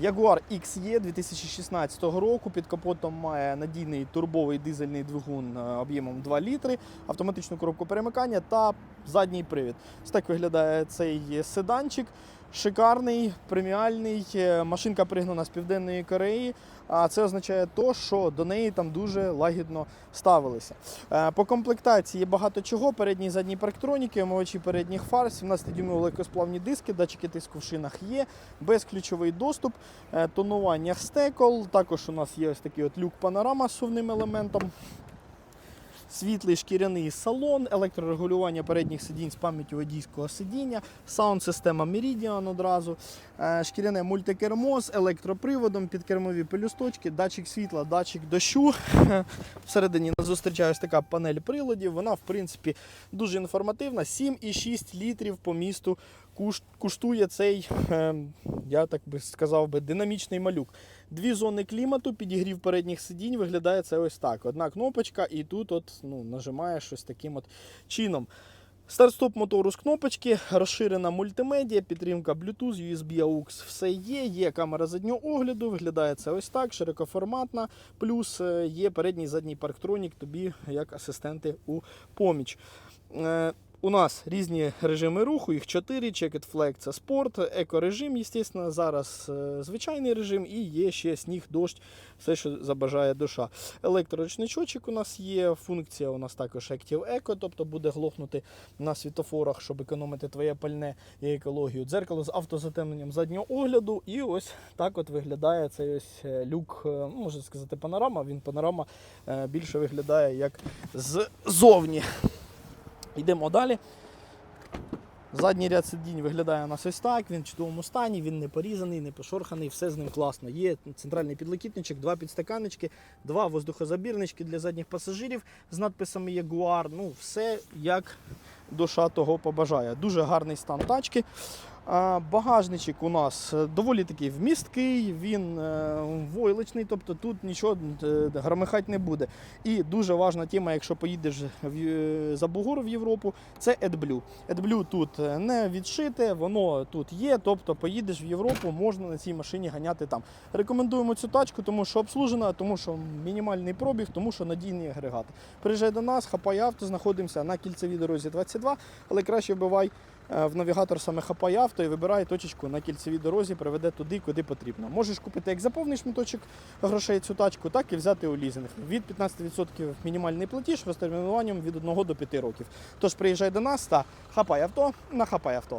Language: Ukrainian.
Jaguar XE 2016 року під капотом має надійний турбовий дизельний двигун е, об'ємом 2 літри, автоматичну коробку перемикання та задній привід. Ось так виглядає цей седанчик. Шикарний, преміальний. е, Машинка пригнана з Південної Кореї. А це означає то, що до неї там дуже лагідно ставилися. Е, По комплектації є багато чого. Передні і задні парктроніки, омивачі передніх фар, 17-дюймові легкосплавні диски, датчики тиску в шинах є, безключовий доступ, е, тонування стекол. Також у нас є ось такий от люк панорама з сувним елементом. Світлий шкіряний салон, електрорегулювання передніх сидінь з пам'яттю водійського сидіння, саунд-система Meridian одразу, е, шкіряне мультикермо з електроприводом, підкермові пелюсточки, датчик світла, датчик дощу. Всередині нас зустрічає така панель приладів. Вона, в принципі, дуже інформативна. 7,6 літрів по місту куш- коштує цей, е, я так би сказав би, динамічний малюк. Дві зони клімату, підігрів передніх сидінь, виглядає це ось так. Одна кнопочка, і тут от, ну, нажимаєш ось таким от чином. Старт-стоп мотору з кнопочки, розширена мультимедіа, підтримка Bluetooth, USB AUX, все є. Є камера заднього огляду, виглядає це ось так, широкоформатна, плюс е, є передній задній парктронік, тобі як асистенти у поміч. У нас різні режими руху, їх 4, Checked Flag це спорт, екорежим, звісно, зараз е, звичайний режим і є ще сніг, дощ, все, що забажає душа. Електроручничочок у нас є, функція у нас також Active Eco, тобто буде глохнути на світофорах, щоб економити твоє пальне і екологію. Дзеркало з автозатемненням заднього огляду. І ось так от виглядає цей ось е, люк, е, ну, можна сказати, панорама. Він панорама більше виглядає як ззовні. Йдемо далі. Задній ряд сидінь виглядає у нас ось так, він в чудовому стані, він не порізаний, не пошорханий, все з ним класно. Є центральний підлокітничок, два підстаканнички, два воздухозабірнички для задніх пасажирів з надписами Jaguar. Ну, все як душа того побажає. Дуже гарний стан тачки. Багажничок у нас е, доволі такий вмісткий, він е, войлочний, тобто тут нічого е, громихати не буде. І дуже важна тема, якщо поїдеш за Бугор в Європу, це AdBlue. AdBlue тут не відшите, воно тут є, тобто поїдеш в Європу, можна на цій машині ганяти там. Рекомендуємо цю тачку, тому що обслужена, тому що мінімальний пробіг, тому що надійні агрегати. Приїжджай до нас, хапай авто, знаходимося на кільцевій дорозі 22, але краще вбивай в навігатор саме хапай авто і вибирає точечку на кільцевій дорозі, приведе туди, куди потрібно. Можеш купити як за повний шматочок грошей цю тачку, так і взяти у лізинг. Від 15% мінімальний платіж розтермінуванням від 1 до 5 років. Тож приїжджай до нас та хапай авто на хапай авто.